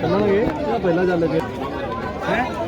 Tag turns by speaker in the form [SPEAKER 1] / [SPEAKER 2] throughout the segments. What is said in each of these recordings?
[SPEAKER 1] ਚੱਲਣਗੇ ਪਹਿਲਾਂ ਚੱਲ ਗਏ ਹੈ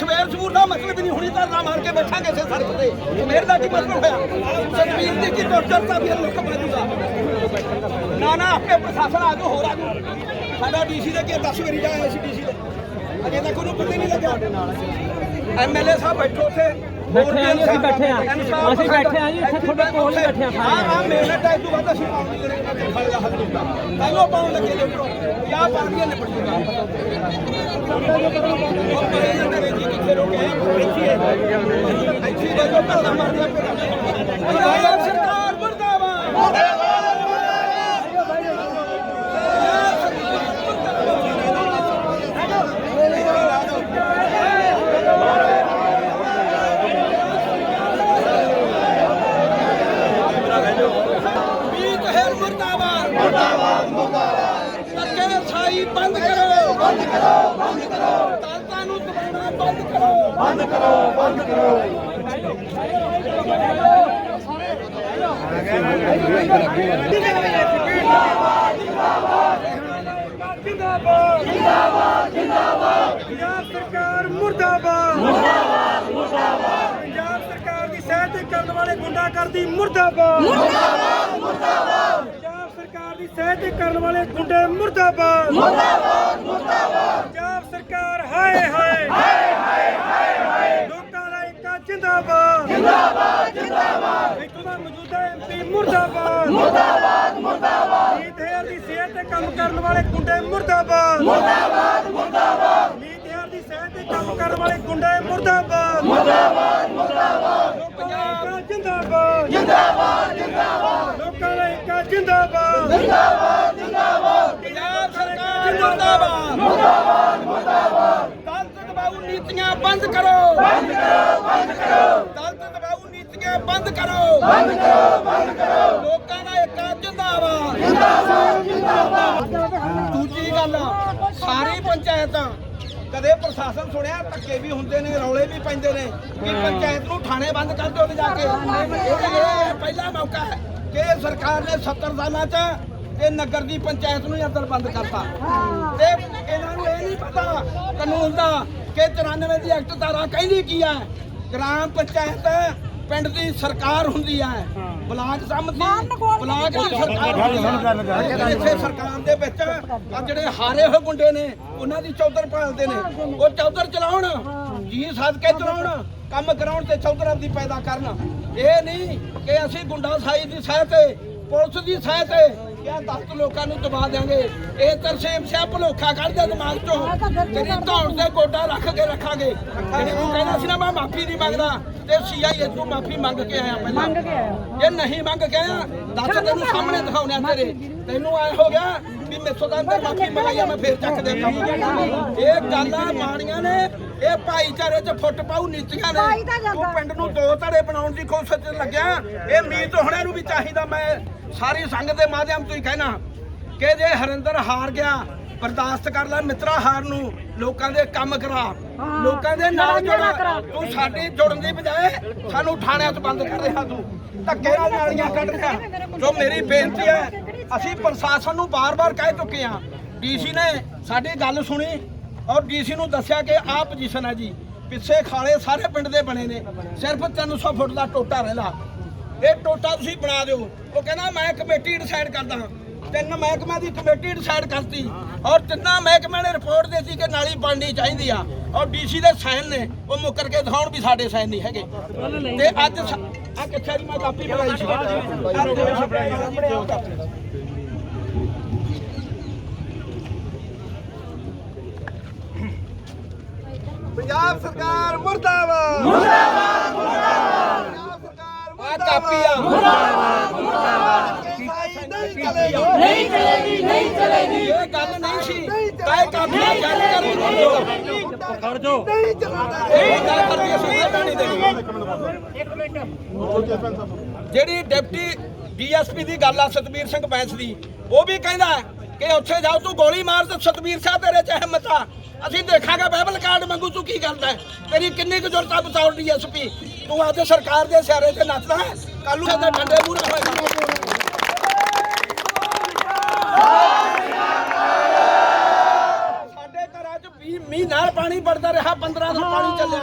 [SPEAKER 2] ਸਵੇਰ ਸੂਰ ਦਾ ਮਤਲਬ ਨਹੀਂ ਹੁਣੀ, ਤਾਂ ਨਾ ਮਾਰ ਕੇ ਬੈਠਾਂਗੇ ਇਸੇ ਸੜਕ ਤੇ ਮੇਰ ਦਾ ਕੀ ਮਤਲਬ ਹੋਇਆ? ਸਤਵੀਰ ਦੀ ਕੀ ਟੋਟਰ ਤਾਂ ਵੀ ਲੋਕ ਬਾਜੂਗਾ ਨਾ ਨਾ, ਆਪੇ ਪ੍ਰਸ਼ਾਸਨ ਆ ਜਾਓ ਹੋਰ ਆ ਜਾਓ ਸਾਡਾ ਡੀਸੀ ਦੇ ਕੀ 10 ਵਾਰੀ ਜਾਇਆ ਸੀ ਡੀਸੀ ਦੇ। ਅਜੇ ਤੱਕ ਉਹਨੂੰ ਪਤਾ ਹੀ ਨਹੀਂ ਲੱਗਿਆ। ਐਮਐਲਏ ਸਾਹਿਬ ਬੈਠੋ ਉੱਥੇ।
[SPEAKER 3] ਬੈਠੇ ਆ ਜੀ, ਅਸੀਂ ਬੈਠੇ ਆ। ਅਸੀਂ ਬੈਠੇ ਆ ਜੀ, ਇੱਥੇ ਤੁਹਾਡੇ ਕੋਲ ਹੀ ਬੈਠੇ ਆ। ਸਾਰੇ।
[SPEAKER 2] ਹਾਂ ਮਿਹਨਤ ਹੈ ਤੋਂ ਬਾਅਦ ਅਸੀਂ ਪਾਉਣੀ ਜਿਹੜੇ ਖੜ ਜਾ ਹੱਲ ਹੁੰਦਾ। ਪਹਿਲਾਂ ਪਾਉਣ ਲੱਗੇ ਦੇ ਉੱਪਰੋਂ ਯਾ ਪਾਰਟੀਆਂ ਨਿਪਟ ਜੂਗਾ। ਉਹ ਪਰੇ ਜਾਂਦੇ ਨੇ ਜੀ ਕਿੱਥੇ ਰੋਕੇ ਇੱਥੇ ਇੱਥੇ ਦੇ ਜੋ ਭੱਲਾ ਮਾਰਦਾ ਫਿਰ ਪੰਜਾਬ ਸਰਕਾਰ ਮਰਦਾਬਾਦ ਮੀਤ ਹੈਰ ਮਰਦਾਬਾਦ ਮਰਦਾਬਾਦ ਮਰਦਾਬਾਦ ਧੱਕੇ ਸਾਈ ਬੰਦ ਕਰੋ ਬੰਦ ਕਰੋ ਬੰਦ ਕਰੋ ਤਾਲਤਾਂ ਨੂੰ ਦਬਾਉਣਾ ਬੰਦ ਕਰੋ ਬੰਦ ਕਰੋ ਬੰਦ ਜਿੰਦਾਬਾਦ ਜਿੰਦਾਬਾਦ ਜਿੰਦਾਬਾਦ ਪੰਜਾਬ ਸਰਕਾਰ ਮੁਰਦਾਬਾਦ ਮੁਰਦਾਬਾਦ ਮੁਰਦਾਬਾਦ। ਪੰਜਾਬ ਸਰਕਾਰ ਦੀ ਸਹਿਤ ਕਰਨ ਵਾਲੇ ਗੁੰਡਾਗਰਦੀ ਮੁਰਦਾਬਾਦ। ਮੁਰਦਾਬਾਦ ਮੁਰਦਾਬਾਦ। ਪੰਜਾਬ ਸਰਕਾਰ ਦੀ ਸਹਿਤ ਕਰਨ ਵਾਲੇ ਗੁੰਡੇ ਮੁਰਦਾਬਾਦ ਮੁਰਦਾਬਾਦ ਮੁਰਦਾਬਾਦ। ਸਰਕਾਰ ਹਾਏ ਹਾਏ। ਹਾਏ ਹਾਏ ਹਾਏ ਲੋਕਾਂ ਦਾ ਇੱਕਾ ਜਿੰਦਾਬਾਦ। ਜਿੰਦਾਬਾਦ ਜਿੰਦਾਬਾਦ। ਇੱਥੋਂ ਦਾ ਮੌਜੂਦਾ ਐਮਪੀ ਮੁਰਦਾਬਾਦ। ਮੁਰਦਾਬਾਦ ਮੁਰਦਾਬਾਦ। ਮੀਤ ਹੇਅਰ ਦੀ ਸਿਹਤ ਤੇ ਕੰਮ ਕਰਨ ਵਾਲੇ ਗੁੰਡੇ ਮੁਰਦਾਬਾਦ। ਮੁਰਦਾਬਾਦ ਮੁਰਦਾਬਾਦ। ਮੀਤ ਹੇਅਰ ਦੀ ਸਿਹਤ ਤੇ ਕੰਮ ਕਰਨ ਵਾਲੇ ਗੁੰਡੇ ਮੁਰਦਾਬਾਦ। ਮੁਰਦਾਬਾਦ ਮੁਰਦਾਬਾਦ। ਪੰਜਾਬ ਜਿੰਦਾਬਾਦ। ਜਿੰਦਾਬਾਦ ਜਿੰਦਾਬਾਦ। ਲੋਕਾਂ ਦਾ ਇੱਕਾ ਜਿੰਦਾਬਾਦ। ਜਿੰਦਾਬਾਦ ਜਿੰਦਾਬਾਦ। ਸਰਕਾਰ ਜਿੰਦਾਬਾਦ। ਮੁਰਦਾਬਾਦ ਮੁਰਦਾਬਾਦ। ਦਲਤ ਦਬਾਉ ਨੀਤੀਆਂ ਬੰਦ ਕਰੋ। ਬੰਦ ਕਰੋ ਬੰਦ ਕਰੋ। ਦਲਤ ਦਬਾਉ ਨੀਤੀਆਂ ਬੰਦ ਕਰੋ। ਬੰਦ ਕਰੋ ਬੰਦ ਕਰੋ। ਲੋਕਾਂ ਦਾ ਇੱਕਾ ਜਿੰਦਾਬਾਦ। ਜਿੰਦਾਬਾਦ ਜਿੰਦਾਬਾਦ। ਦੂਜੀ ਗੱਲ ਸਾਰੀ ਪੰਚਾਇਤਾਂ ਕਦੇ ਪ੍ਰਸ਼ਾਸਨ ਸੁਣਿਆ ਧੱਕੇ ਵੀ ਹੁੰਦੇ ਨੇ ਰੌਲੇ ਵੀ ਪੈਂਦੇ ਨੇ ਕਿ ਪੰਚਾਇਤ ਨੂੰ ਥਾਣੇ ਬੰਦ ਕਰ ਦਿਓ ਲਿਜਾ ਕੇ। ਇਹ ਪਹਿਲਾ ਮੌਕਾ ਹੈ ਕਿ ਸਰਕਾਰ ਨੇ 70 ਸਾਲਾਂ 'ਚ ਇਹ ਨਗਰ ਦੀ ਪੰਚਾਇਤ ਨੂੰ ਹੀ ਅੰਦਰ ਬੰਦ ਕਰਤਾ। ਤੇ ਇਹਨਾਂ ਨੂੰ ਇਹ ਨਹੀਂ ਪਤਾ ਕਾਨੂੰਨ ਦਾ ਕਿ 94 ਦੀ ਐਕਟ ਧਾਰਾ ਕਹਿੰਦੀ ਕੀ ਹੈ ਗ੍ਰਾਮ ਪੰਚਾਇਤ ਪਿੰਡ ਦੀ ਸਰਕਾਰ ਹੁੰਦੀ ਹੈ ਬਲਾਕ ਸੰਮਤੀ ਬਲਾਕ ਦੀ ਸਰਕਾਰ ਇੱਥੇ ਸਰਕਾਰ ਦੇ ਵਿੱਚ ਆ ਜਿਹੜੇ ਹਾਰੇ ਹੋਏ ਗੁੰਡੇ ਨੇ ਉਹਨਾਂ ਦੀ ਚੌਧਰ ਭਾਲਦੇ ਨੇ। ਉਹ ਚੌਧਰ ਚਲਾਉਣ ਜੀ ਸੱਦ ਕੇ ਚਲਾਉਣ ਕੰਮ ਕਰਾਉਣ ਤੇ ਚੌਧਰ ਆਪਦੀ ਪੈਦਾ ਕਰਨ। ਇਹ ਨਹੀਂ ਕਿ ਅਸੀਂ ਗੁੰਡਾ ਸਾਈ ਦੀ ਸਹਾਇਤਾ ਪੁਲਿਸ ਦੀ ਸਹਾਇਤਾ ਲੋਕਾਂ ਨੂੰ ਦਬਾ ਦਿਆਂਗੇ ਇਹ ਤਰਸੇਮ ਸਿਆ ਭਲੋਖਾ ਕੱਢ ਦੇ ਦਿਮਾਗ ਚੋਂ। ਤੇਰੀ ਧੌਣ ਤੇ ਗੋਡਾ ਰੱਖ ਕੇ ਰੱਖਾਂਗੇ। ਜਿਹੜੀ ਕਹਿੰਦਾ ਸੀ ਨਾ ਮੈਂ ਮਾਫੀ ਨਹੀਂ ਮੰਗਦਾ ਤੇ ਸੀਆਈਏ ਤੋਂ ਮਾਫੀ ਮੰਗ ਕੇ ਆਇਆ ਪਹਿਲਾਂ। ਮੰਗ ਕੇ ਆਇਆ। ਇਹ ਨਹੀਂ ਮੰਗ ਕੇ ਆਇਆ ਦੱਸ ਤੈਨੂੰ ਸਾਹਮਣੇ ਦਿਖਾਉਣਿਆ ਤੇਰੇ। ਤੈਨੂੰ ਐ ਹੋ ਗਿਆ ਮੇਥੋਂ ਤਾਂ ਅੰਦਰ ਮਾਫੀ ਮੰਗਾਈਆ ਮੈਂ ਫੇਰ ਚੱਕ ਦੇ ਇਹ ਗੱਲਾਂ ਮਾੜੀਆਂ ਨੇ ਇਹ ਭਾਈਚਾਰੇ 'ਚ ਫੁੱਟ ਪਾਉ ਨੀਤੀਆਂ ਨੇ। ਤੂੰ ਪਿੰਡ ਨੂੰ ਦੋ ਧੜੇ ਬਣਾਉਣ ਦੀ ਕੋਸ਼ਿਸ਼ 'ਚ ਲੱਗਿਆ। ਇਹ ਮੀਤ ਹੋਣਿਆਂ ਨੂੰ ਵੀ ਚਾਹੀਦਾ ਮੈਂ ਸਾਰੀ ਸੰਗਤ ਦੇ ਮਾਧਿਅਮ ਤੋਂ ਹੀ ਕਹਿਣਾ ਕਿ ਜੇ ਹਰਿੰਦਰ ਹਾਰ ਗਿਆ ਬਰਦਾਸ਼ਤ ਕਰ ਲੈ ਮਿੱਤਰਾ ਹਾਰ ਨੂੰ ਲੋਕਾਂ ਦੇ ਕੰਮ ਕਰਾ। ਲੋਕਾਂ ਦੇ ਨਾਲ ਜੁੜ। ਤੂੰ ਸਾਡੀ ਜੁੜਨ ਦੀ ਬਜਾਏ ਸਾਨੂੰ ਥਾਣਿਆਂ 'ਚ ਬੰਦ ਕਰ ਰਿਹਾ ਤੂੰ। ਧੱਕੇ ਨਾਲ ਨਾਲੀਆਂ ਕੱਢ ਰਿਹਾ। ਜੋ ਮੇਰੀ ਬੇਨਤੀ ਹੈ ਅਸੀਂ ਪ੍ਰਸ਼ਾਸਨ ਨੂੰ ਬਾਰ-ਬਾਰ ਕਹਿ ਚੁੱਕੇ ਹਾਂ। ਡੀਸੀ ਨੇ ਸਾਡੀ ਗੱਲ ਸੁਣੀ ਔਰ ਡੀਸੀ ਨੂੰ ਦੱਸਿਆ ਕਿ ਆਹ ਪੋਜੀਸ਼ਨ ਹੈ ਜੀ। ਪਿੱਛੇ ਖਾਲੇ ਸਾਰੇ ਪਿੰਡ ਦੇ ਬਣੇ ਨੇ। ਸਿਰਫ 300 ਫੁੱਟ ਦਾ ਟੋਟਾ ਰਹਿੰਦਾ। ਇਹ ਟੋਟਾ ਤੁਸੀਂ ਬਣਾ ਦਿਓ। ਉਹ ਕਹਿੰਦਾ ਮੈਂ ਕਮੇਟੀ ਡਿਸਾਈਡ ਕਰਦਾ ਤਿੰਨ ਮਹਿਕਮਿਆਂ ਦੀ ਕਮੇਟੀ ਡਿਸਾਈਡ ਕਰਤੀ। ਔਰ ਤਿੰਨਾਂ ਮਹਿਕਮਿਆਂ ਨੇ ਰਿਪੋਰਟ ਦਿੱਤੀ ਕਿ ਨਾਲੀ ਬਣਨੀ ਚਾਹੀਦੀ ਆ। ਔਰ ਡੀਸੀ ਦੇ ਸਾਈਨ ਨੇ। ਉਹ ਮੁੱਕਰ ਕੇ ਦਿਖਾਉਣ ਵੀ ਸਾਡੇ ਸਾਈਨ ਨਹੀਂ ਹੈਗੇ। ਤੇ ਅੱਜ ਆ ਕਿੱਥੇ ਦੀ ਮੈਂ ਕਾਪੀ ਬਣਾਈ ਸੀ ਆਹ ਦਿਓ ਸਾਹਮਣੇ ਕਾਪੀ।
[SPEAKER 4] ਪੰਜਾਬ ਸਰਕਾਰ ਮੁਰਦਾਬਾਦ। ਮੁਰਦਾਬਾਦ ਮੁਰਦਾਬਾਦ। ਪੰਜਾਬ ਸਰਕਾਰ
[SPEAKER 2] ਆਹ ਕਾਪੀ ਆ
[SPEAKER 4] ਨਹੀਂ ਚਲੇਗੀ
[SPEAKER 2] ਨਹੀਂ ਚਲੇਗੀ ਨਹੀਂ ਚਲੇਗੀ। ਇਹ ਗੱਲ ਨਹੀਂ ਸੀ। ਕਾਹ ਕਾਪੀ ਦਾ ਗੱਲ ਕਰ
[SPEAKER 5] ਖੜ ਜਾਓ।
[SPEAKER 4] ਨਹੀਂ ਚਲਾਉਣਾ
[SPEAKER 2] ਇਹ ਗੱਲ ਕਰਦੀ ਅਸੀਂ ਨਹੀਂ ਦੇਣੀ। ਜਿਹੜੀ ਡਿਪਟੀ ਡੀਐਸਪੀ ਦੀ ਗੱਲ ਆ ਸਤਬੀਰ ਸਿੰਘ ਬੈਂਸ ਦੀ ਉਹ ਵੀ ਕਹਿੰਦਾ ਕਿ ਉੱਥੇ ਜਾਓ ਤੂੰ ਗੋਲੀ ਮਾਰ ਤੇ ਸਤਬੀਰ ਸਾਹਿਬ ਤੇਰੇ ਚ ਹਿੰਮਤ ਆ। ਅਸੀਂ ਦੇਖਾਂਗੇ ਬਾਈਬਲ ਕਾਰਡ ਮੰਗੂ ਤੂੰ ਕੀ ਕਰਦਾ ਹੈ? ਤੇਰੀ ਕਿੰਨੀ ਕੁ ਜ਼ਰੂਰਤ ਆ ਬਤੌਰ ਡੀਐਸਪੀ ਤੂੰ ਅੱਜ ਸਰਕਾਰ ਦੇ ਸਿਆਰੇ ਤੇ ਨੱਚਦਾ ਹੈ। ਕੱਲ ਨੂੰ ਡੰਡੇ ਮੂਹਰੇ ਹੋਏਗਾ ਸਾਡੇ ਘਰਾਂ 'ਚ 20 ਮੀਂਹ ਵੜਦਾ ਰਿਹਾ 15 ਦਿਨ ਪਾਣੀ ਚੱਲਿਆ।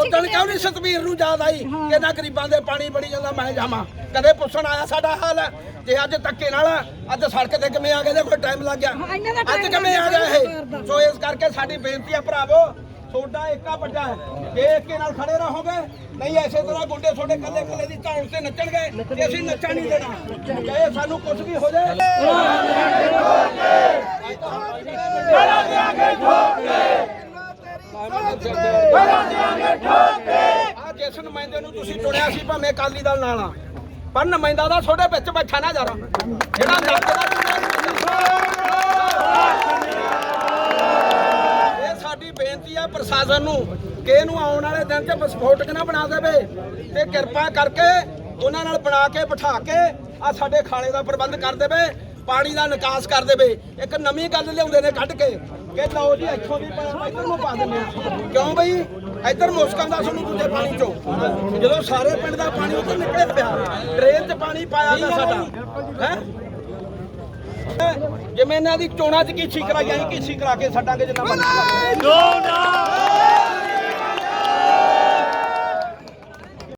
[SPEAKER 2] ਉਦੋਂ ਕਿਉਂ ਨਹੀਂ ਸਤਵੀਰ ਨੂੰ ਯਾਦ ਆਈ? ਕਿ ਨਾ ਗਰੀਬਾਂ ਦੇ ਪਾਣੀ ਬੜੀ ਜਾਂਦਾ ਮੈਂ ਜਾਵਾਂ। ਕਦੇ ਪੁੱਛਣ ਆਇਆ ਸਾਡਾ ਹਾਲ ਜੇ ਅੱਜ ਧੱਕੇ ਨਾਲ ਅੱਜ ਸੜਕ ਤੇ ਕਿਵੇਂ ਆ ਗਏ? ਕੋਈ ਟਾਈਮ ਲੱਗ ਗਿਆ। ਅੱਜ ਕਿਵੇਂ ਆ ਗਿਆ ਇਹ? ਸੋ ਇਸ ਕਰਕੇ ਸਾਡੀ ਬੇਨਤੀ ਹੈ ਭਰਾਵੋ ਤੁਹਾਡਾ ਏਕਾ ਵੱਡਾ ਹੈ। ਜੇ ਏਕੇ ਨਾਲ ਖੜੇ ਰਹੋਗੇ ਨਹੀਂ ਐਸੇ ਤਰ੍ਹਾਂ ਗੁੰਡੇ ਤੁਹਾਡੇ ਕੱਲੇ ਕੱਲੇ ਦੀ ਧੌਣ ਤੇ ਨੱਚਣਗੇ ਤੇ ਅਸੀਂ ਨੱਚਣ ਨਹੀਂ ਦੇਣਾ। ਚਾਹੇ ਸਾਨੂੰ ਕੁਝ ਵੀ ਹੋ ਜਾਏ ਆ ਨੁਮਾਇੰਦੇ ਨੂੰ ਤੁਸੀਂ ਚੁਣਿਆ ਸੀ ਭਾਵੇਂ ਅਕਾਲੀ ਦਲ ਨਾਲ ਆ। ਪਰ ਨੁਮਾਇੰਦਾ ਦਾ ਤੁਹਾਡੇ ਵਿੱਚ ਬੈਠਾ ਨਾ ਜਰਾ ਜਿਹੜਾ ਨੱਚਦਾ ਇਹ ਸਾਡੀ ਬੇਨਤੀ ਆ ਪ੍ਰਸ਼ਾਸਨ ਨੂੰ ਕਿ ਇਹਨੂੰ ਆਉਣ ਵਾਲੇ ਦਿਨ 'ਚ ਵਿਸਫੋਟਕ ਨਾ ਬਣਾ ਦੇਵੇ ਤੇ ਕਿਰਪਾ ਕਰਕੇ ਉਹਨਾਂ ਨਾਲ ਬਣਾ ਕੇ ਬਿਠਾ ਕੇ ਆ ਸਾਡੇ ਖਾਣੇ ਦਾ ਪ੍ਰਬੰਧ ਕਰ ਦੇਵੇ, ਪਾਣੀ ਦਾ ਨਿਕਾਸ ਕਰ ਦੇਵੇ। ਇੱਕ ਨਵੀਂ ਗੱਲ ਲਿਆਉਂਦੇ ਨੇ ਕੱਢ ਕੇ ਕਿ ਲਓ ਜੀ, ਇੱਥੋਂ ਦੀ ਪਾ- ਇੱਧਰ ਨੂੰ ਪਾ ਦਿੰਦੇ ਆ। ਕਿਉਂ ਬਈ? ਇੱਧਰ ਮੁਸਕਾਂ ਦਾ ਸਾਨੂੰ ਦੂਜੇ ਪਾਣੀ ਚੋਂ। ਜਦੋਂ ਸਾਰੇ ਪਿੰਡ ਦਾ ਪਾਣੀ ਉੱਧਰ ਨਿਕਲਿਆ ਪਿਆ, ਡਰੇਨ 'ਚ ਪਾਣੀ ਪਾਇਆ ਗਿਆ ਸਾਡਾ। ਹੈ? ਜਿਵੇਂ ਇਹਨਾਂ ਦੀ ਚੋਣਾਂ 'ਚ ਕੀ ਕਰਾਈ ਅਸੀਂ ਕੀ ਕਰਾ ਕੇ ਛੱਡਾਂਗੇ ਜਿੰਨਾ ਮਰਜ਼ੀ